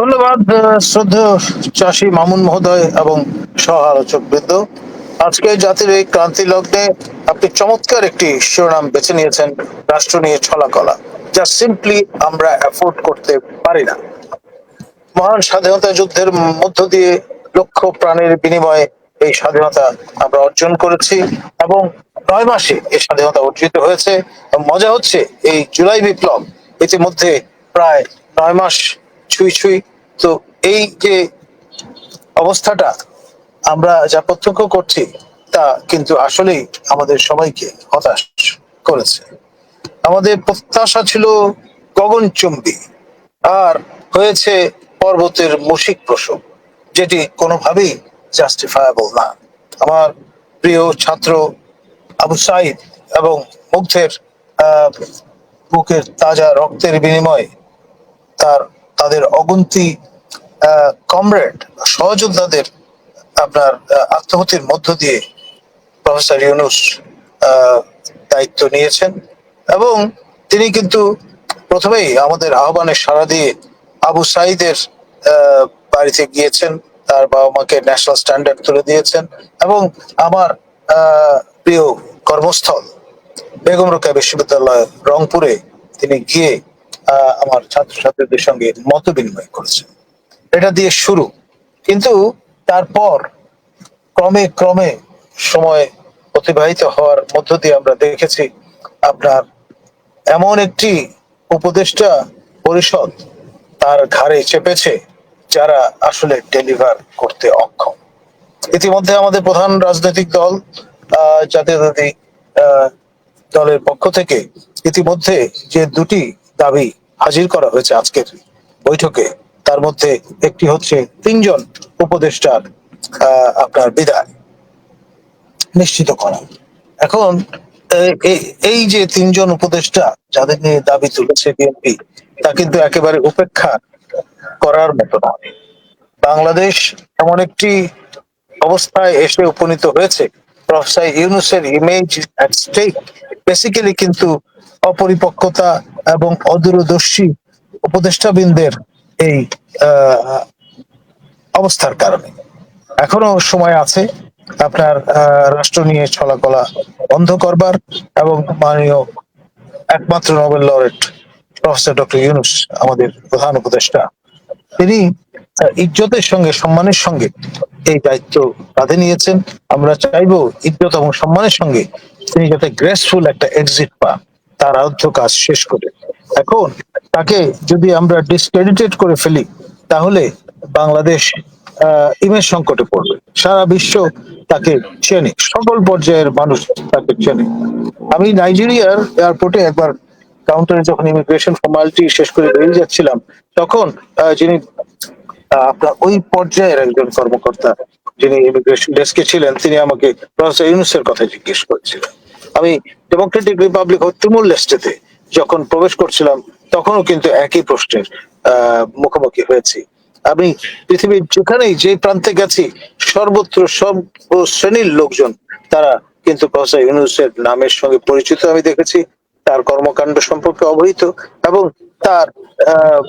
ধন্যবাদ শ্রদ্ধ চাষী মামুন মহোদয় এবং সহ আলোচক বৃন্দ। আজকে জাতির এই ক্রান্তি লগ্নে আপনি চমৎকার একটি শিরোনাম বেছে নিয়েছেন, রাষ্ট্র নিয়ে ছলাকলা, যা সিম্পলি আমরা অ্যাফোর্ড করতে পারি না। মহান স্বাধীনতা যুদ্ধের মধ্য দিয়ে লক্ষ প্রাণের বিনিময়ে এই স্বাধীনতা আমরা অর্জন করেছি এবং নয় মাসে এই স্বাধীনতা অর্জিত হয়েছে। মজা হচ্ছে এই জুলাই বিপ্লব, ইতিমধ্যে প্রায় নয় মাস ছুঁই ছুঁই। তো এই যে অবস্থাটা আমরা যা প্রত্যক্ষ করছি, তা কিন্তু আসলেই আমাদের সবাইকে হতাশ করেছে। আমাদের প্রত্যাশা ছিল গগনচুম্বী আর হয়েছে পর্বতের মুশিক প্রসব, যেটি কোনোভাবেই জাস্টিফায়াবল না। আমার প্রিয় ছাত্র আবু সাইদ এবং মুগ্ধের বুকের তাজা রক্তের বিনিময়ে তার তাদের অগুন্তি কমরেড সহযোদ্ধাদের আপনার আত্মহতির মধ্য দিয়ে প্রফেসর ইউনুস দায়িত্ব নিয়েছেন এবং তিনি কিন্তু প্রথমেই আমাদের আহ্বানে সাড়া দিয়ে আবু সাইদের বাড়িতে গিয়েছেন। তার বাবা মাকে ন্যাশনাল স্ট্যান্ডার্ড তুলে দিয়েছেন এবং আমার প্রিয় কর্মস্থল, বেগম রোকেয়া বিশ্ববিদ্যালয় রংপুরে তিনি গিয়ে আমার ছাত্রছাত্রীদের সঙ্গে মত বিনিময় করেছেন এটা দিয়ে শুরু। কিন্তু তারপর ক্রমে ক্রমে সময় অতিবাহিত হওয়ার মধ্য দিয়ে আমরা দেখেছি, আপনার এমন একটি উপদেষ্টা পরিষদ তার ঘাড়ে চেপেছে, যারা আসলে ডেলিভার করতে অক্ষম। ইতিমধ্যে আমাদের প্রধান রাজনৈতিক দল জাতীয়তাবাদী দলের পক্ষ থেকে ইতিমধ্যে যে দুটি দাবি হাজির করা হয়েছে আজকের বৈঠকে। তার মধ্যে একটি হচ্ছে তিনজন উপদেষ্টার আপনার বিদায় নিশ্চিত করা। এখন এই যে তিনজন উপদেষ্টা যাদের নিয়ে দাবি তুলেছে বিএনপি, তা কিন্তু একেবারে উপেক্ষা করার মতো না। বাংলাদেশ এমন একটি অবস্থায় এসে উপনীত হয়েছে। ইউনুসের ইমেজ অ্যাট স্টেক বেসিক্যালি কিন্তু অপরিপক্কতা এবং অদূরদর্শী উপদেষ্টাবৃন্দের এই অবস্থার কারণে। এখনও সময় আছে আপনার রাষ্ট্র নিয়ে ছলাকলা বন্ধ করবার এবং মাননীয় একমাত্র Nobel laureate professor doctor Yunus, আমাদের প্রধান উপদেষ্টা, তিনি ইজ্জতের সঙ্গে, সম্মানের সঙ্গে এই দায়িত্ব কাঁধে নিয়েছেন। আমরা চাইব ইজ্জত এবং সম্মানের সঙ্গে তিনি যাতে গ্রেসফুল একটা এক্সিট পান। তার আরাধ্য কাজ শেষ করে। এখন তাকে যদি আমরা ডিসক্রেডিটেড করে ফেলি, তাহলে বাংলাদেশ ইমেজ সংকটে পড়বে। সারা বিশ্ব তাকে চেনে, সকল পর্যায়ের মানুষ তাকে চেনে। আমি নাইজেরিয়ার এয়ারপোর্টে একবার কাউন্টারে যখন ইমিগ্রেশন ফর্মালিটি শেষ করে বেরিয়ে যাচ্ছিলাম, তখন যিনি আপনার ওই পর্যায়ের একজন কর্মকর্তা যিনি ইমিগ্রেশন ডেস্কে ছিলেন, তিনি আমাকে প্রফেসর ইউনুসের কথা জিজ্ঞেস করেছিলেন। আমি ডেমোক্রেটিক রিপাবলিক অফ তিমুর লেস্টেতে যখন প্রবেশ করছিলাম, তখনও কিন্তু একই প্রশ্নের মুখোমুখি হয়েছি। আমি পৃথিবীর যেখানেই যে প্রান্তে গেছি, সর্বত্র সব শ্রেণির লোকজন তারা কিন্তু প্রফেসর ইউনুসের নামের সঙ্গে পরিচিত আমি দেখেছি। তার কর্মকাণ্ড সম্পর্কে অবহিত এবং তার, আহ,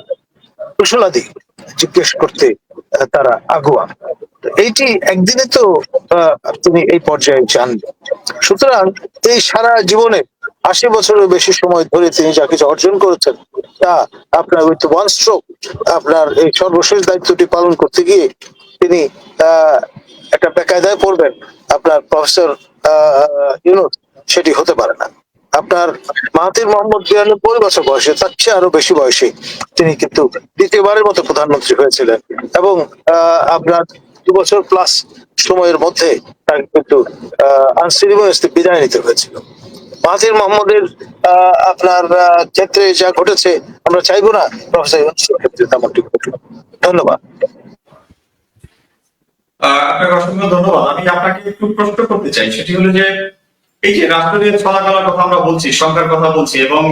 কুশলাদি জিজ্ঞেস করতে তারা আগুয়া এইটি একদিনে তো তিনি এই পর্যায়ে যান। সুতরাং এই সারা জীবনে আশি বছরের বেশি সময় ধরে তিনি যা কিছু অর্জন করেছেন, তা আপনার উইথ ওয়ান স্ট্রোক আপনার এই সর্বশেষ দায়িত্বটি পালন করতে গিয়ে তিনি একটা বেকায়দায় পড়বেন। আপনার প্রফেসর ইউনুস, সেটি হতে পারে না। আপনার মাহাতির মোহাম্মদ বিরানব্বই বছর বয়সে, তার চেয়ে আরও বেশি বয়সে তিনি কিন্তু দ্বিতীয়বারের মতো প্রধানমন্ত্রী হয়েছিলেন। এবং আপনার দু বছর প্লাস সময়ের মধ্যে তাকে কিন্তু আনসিরিমনিয়াসলি বিদায় নিতে হয়েছিল। মাহাতির মোহাম্মদের আপনার ক্ষেত্রে যা ঘটেছে, আমরা চাইব না। প্রফেসর ইউনুসের ক্ষেত্রে তেমনটি ঘটুক। ধন্যবাদ। আপনাকে অসংখ্য ধন্যবাদ। আমি আপনাকে একটু প্রশ্ন করতে চাই। সেটি হলো যে, এই যে রাষ্ট্রীয় চলাচলার কথা আমরা বলছি, সংখ্যার কথা বলছি, এবং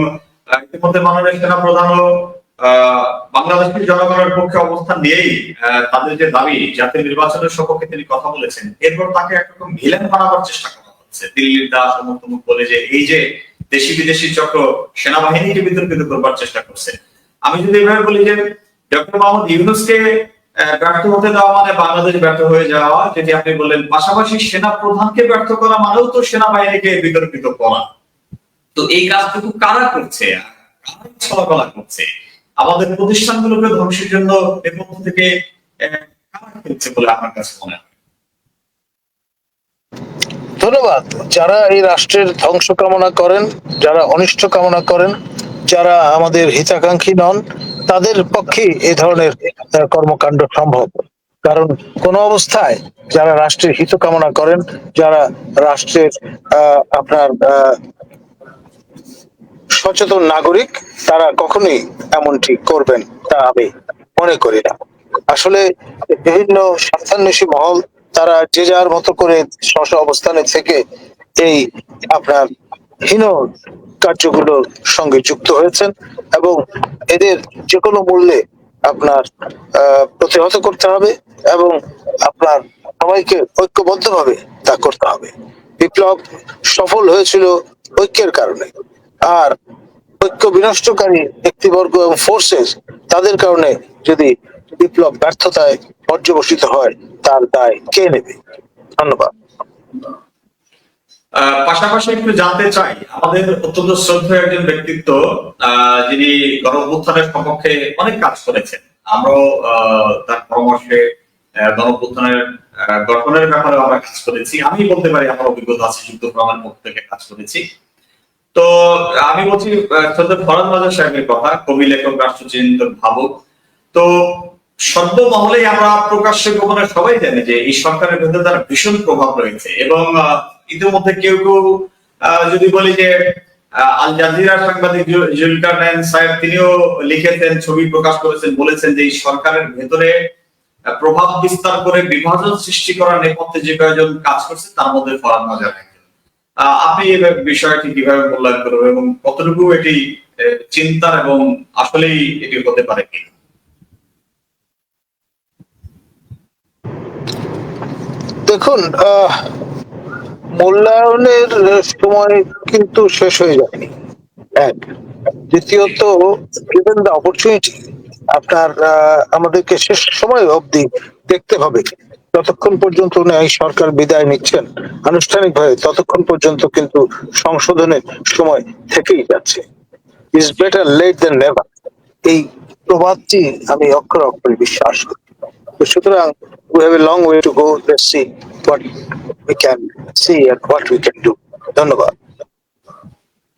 ইতিমধ্যে মাননীয় সেনা প্রধানও বাংলাদেশের জনগণের পক্ষে অবস্থান নিয়েই তাদের যে দাবি, জাতীয় নির্বাচনের সপক্ষে তিনি কথা বলেছেন, এরপর তাকে একরকম ভিলেন বানাবার চেষ্টা করা হচ্ছে। দিল্লির দাস অমুক বলে যে, এই যে দেশি বিদেশি চক্র সেনাবাহিনীকে বিতর্কিত করবার চেষ্টা করছে। আমি যদি এভাবে বলি যে, ডক্টর মোহাম্মদ ইউনুসকে ব্যর্থ হতে দেওয়া মানে বাংলাদেশ ব্যর্থ হয়ে যাওয়া, যেটি আপনি বললেন, পাশাপাশি সেনা প্রধানকে ব্যর্থ করা মানেও তো সেনাবাহিনীকে বিতর্কিত করা। তো এই কাজটুকু কারা করছে? কারা চলাফেরা করছে? আমাদের প্রতিষ্ঠানগুলোকে ধ্বংসের জন্য এর মধ্যে থেকে খেলছে বলে আপনার কাছে মনে হয়? ধন্যবাদ। যারা এই রাষ্ট্রের ধ্বংস কামনা করেন, যারা অনিষ্ট কামনা করেন, যারা আমাদের হিতাকাঙ্ক্ষী নন, তাদের পক্ষে এই ধরনের কর্মকাণ্ড সম্ভব। কারণ কোন অবস্থায় যারা রাষ্ট্রের হিত কামনা করেন, যারা রাষ্ট্রের আপনার সচেতন নাগরিক তারা কখনোই এমনটি করবেন তা আমি মনে করি না। আসলে বিভিন্ন স্বার্থান্বেষী মহল তারা যে যার মতো করে স্ব অবস্থানে থেকে এই আপনার হীন কার্যগুলোর সঙ্গে যুক্ত হয়েছেন এবং এদের যে কোনো মূল্যে আপনার প্রতিহত করতে হবে এবং আপনার সবাইকে ঐক্যবদ্ধভাবে তা করতে হবে। বিপ্লব সফল হয়েছিল ঐক্যের কারণে। আর ঐক্য বিনষ্টকারী ব্যক্তিবর্গ এবং ফোর্সেস তাদের কারণে যদি বিপ্লব ব্যর্থতায় পর্যবসিত হয় তার দায় কে নেবে? ধন্যবাদ। পাশাপাশি একটু জানতে চাই আমাদের অত্যন্ত শ্রদ্ধেয় একজন ব্যক্তিত্ব যিনি গণঅভ্যুত্থানের সপক্ষে অনেক কাজ করেছেন। আমরাও তার পরামর্শে গণঅভ্যুত্থানের আহ, গঠনের ব্যাপারে আমরা কাজ করেছি। আমি বলতে পারি আমার অভিজ্ঞতা আছে যুক্ত প্রমাণের পক্ষ থেকে কাজ করেছি। তো আমি বলছি ফরাদ মাজার সাহেবের কথা, কবি, লেখক রাষ্ট্রচিন্তক ভাবক। তো সর্বমহলে আমরা প্রকাশ্যে গোপনে সবাই জানি যে এই সরকারের ভেতরে তার ভীষণ প্রভাব রয়েছে এবং ইতিমধ্যে কেউ কেউ যদি বলি যে আল জাজিরা সাংবাদিক জুলকার নাইন সাহেব, তিনিও লিখেছেন, ছবি প্রকাশ করেছেন, বলেছেন যে এই সরকারের ভেতরে প্রভাব বিস্তার করে বিভাজন সৃষ্টি করার নেপথ্যে যে কয়েকজন কাজ করছে, তার মধ্যে ফরাদ মাজার আপনি এই বিষয়টি কীভাবে মূল্যায়ন করবেন এবং কতটুকু এটি চিন্তার এবং আসলেই এটি হতে পারে কি? দেখুন মূল্যায়নের সময় কিন্তু শেষ হয়ে যায়নি। এক। দ্বিতীয়ত গিভেন দ্য অপরচুনিটি আপনার আমাদেরকে শেষ সময় অবধি দেখতে হবে। যতক্ষণ পর্যন্ত উনি এই সরকার বিদায় নিচ্ছেন, আনুষ্ঠানিকভাবে ততক্ষণ পর্যন্ত কিন্তু সংশোধনের সময় থেকেই যাচ্ছে। Is better late than never এই প্রবাদটি আমি অক্ষর অক্ষরে বিশ্বাস করি। তো সুতরাং we have a long way to go. Let's see what we can see and what we can do. ধন্যবাদ।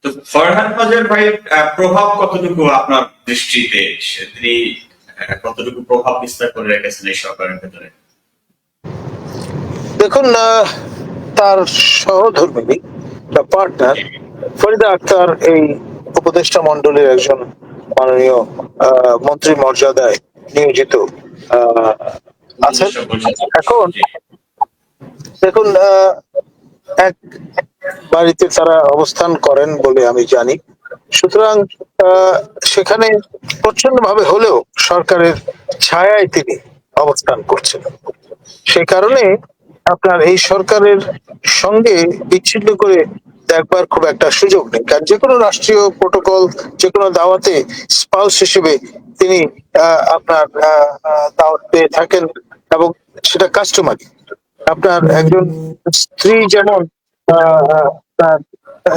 তো ফরহাদ ভাইয়ের প্রভাব কতটুকু আপনার দৃষ্টিতে তিনি কতটুকু প্রভাব বিস্তার করে রেখেছেন এই সরকারের ভেতরে? দেখুন তার সহধর্মিনী বা পার্টনার ফরিদা আক্তার এই উপদেষ্টা মন্ডলীর একজন মাননীয় মন্ত্রী মর্যাদায় নিয়োজিত আছেন। এখন দেখুন এক বাড়িতে তারা অবস্থান করেন বলে আমি জানি। সুতরাং সেখানে প্রচণ্ড ভাবে হলেও সরকারের ছায়ায় তিনি অবস্থান করছেন। সে কারণে আপনার এই সরকারের সঙ্গে বিচ্ছিন্ন করে দেখবার খুব একটা সুযোগ নেই। কারণ যে কোনো রাষ্ট্রীয় প্রোটোকল যে কোনো দাওয়াতে স্পাউস হিসেবে তিনি আপনার দাওয়াত পেয়ে থাকেন এবং সেটা কাস্টমারি আপনার একজন স্ত্রী যেমন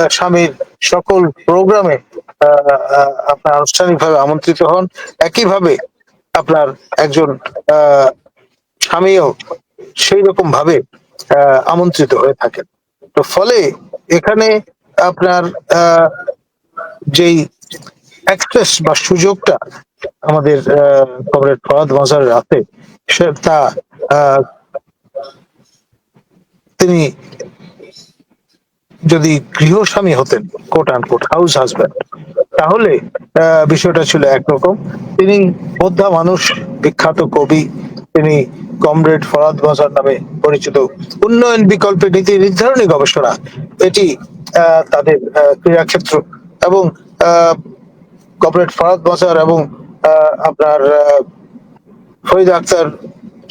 স্বামীর সকল প্রোগ্রামে আপনার আনুষ্ঠানিকভাবে আমন্ত্রিত হন। একইভাবে আপনার একজন আহ, স্বামীও সেই রকম ভাবে আমন্ত্রিত হয়ে থাকেন। তো ফলে এখানে আপনার যেই অ্যাক্সেস বা সুযোগটা আমাদের কমরেড ফরাদ মাজারের হাতে, সে তা তিনি যদি গৃহস্বামী হতেন quote and quote house husband তাহলে বিষয়টা ছিল একরকম। তিনি বোদ্ধা মানুষ, বিখ্যাত কবি তিনি কমরেড ফরাদ বাজার নামে পরিচিত। উন্নয়ন বিকল্পে নীতি নির্ধারণী গবেষণা। এটি তাদের ক্রীড়াক্ষেত্র এবং কমরেড ফরাদ বাজার এবং আপনার ফরিদ আক্তার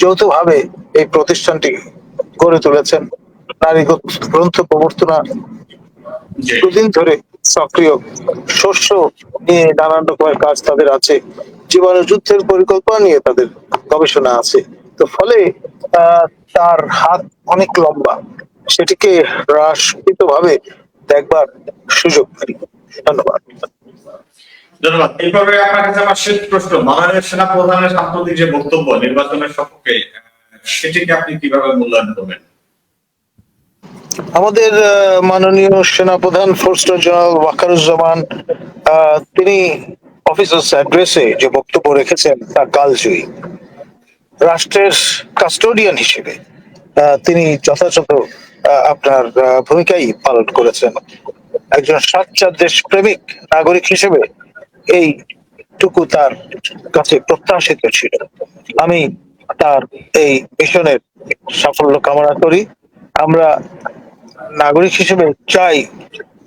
যৌথভাবে এই প্রতিষ্ঠানটি গড়ে তুলেছেন। নারী গ্রন্থ প্রবর্তনা দুদিন ধরে সক্রিয়। শস্য নিয়ে নানান রকমের কাজ তাদের আছে। জীবাণু যুদ্ধের পরিকল্পনা নিয়ে তাদের গবেষণা আছে। তো ফলে তার হাত অনেক লম্বা। সেটিকে হ্রাসকৃত ভাবে দেখবার সুযোগ পাই। ধন্যবাদ। ধন্যবাদ। এরপরে আপনার কাছে আমার শেষ প্রশ্ন। মাননীয় সেনা প্রধানের সাম্প্রতিক যে বক্তব্য নির্বাচনের সপক্ষে সেটিকে আপনি কীভাবে মূল্যায়ন করবেন? আমাদের মাননীয় সেনাপ্রধান জেনারেল ওয়াকারুজ্জামান আহ, তিনি অফিসার্স অ্যাড্রেসে যে বক্তব্য রেখেছেন তা কালজয়ী। রাষ্ট্রের কাস্টোডিয়ান হিসেবে তিনি যথাযথ আপনার ভূমিকাই পালন করেছেন। একজন দেশ প্রেমিক নাগরিক হিসেবে এইটুকু তার কাছে প্রত্যাশিত ছিল। আমি তার এই মিশনের সাফল্য কামনা করি। আমরা নাগরিক হিসেবে চাই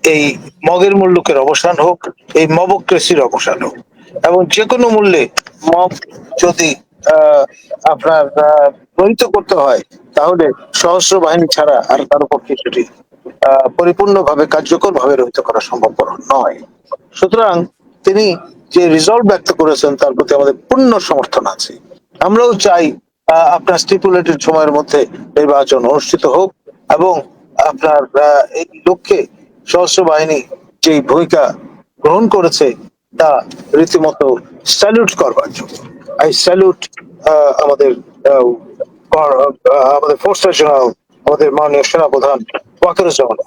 এই মগের মুল্লুকের অবসান হোক, এই মবক্রেসির অবসান হোক। এবং যে কোনো মূল্যে মব যদি আপনার করতে হয়, তাহলে সহস্র বাহিনী ছাড়া আর পক্ষে সেটি পরিপূর্ণভাবে রহিত করা নয়। সুতরাং তিনি যে রিজলভ ব্যক্ত করেছেন, তার প্রতি আমাদের পূর্ণ সমর্থন আছে। আমরাও চাই আপনার স্টিপুলেটেড সময়ের মধ্যে নির্বাচন অনুষ্ঠিত হোক এবং আপনার এই লক্ষ্যে সশস্ত্র বাহিনী যে ভূমিকা গ্রহণ করেছে, তা রীতিমতো স্যালুট করবার জন্য। আই স্যালুট আমাদের আমাদের ফোর্স জেনারেল আমাদের মাননীয় সেনাপ্রধান ওয়াকারুজ্জামান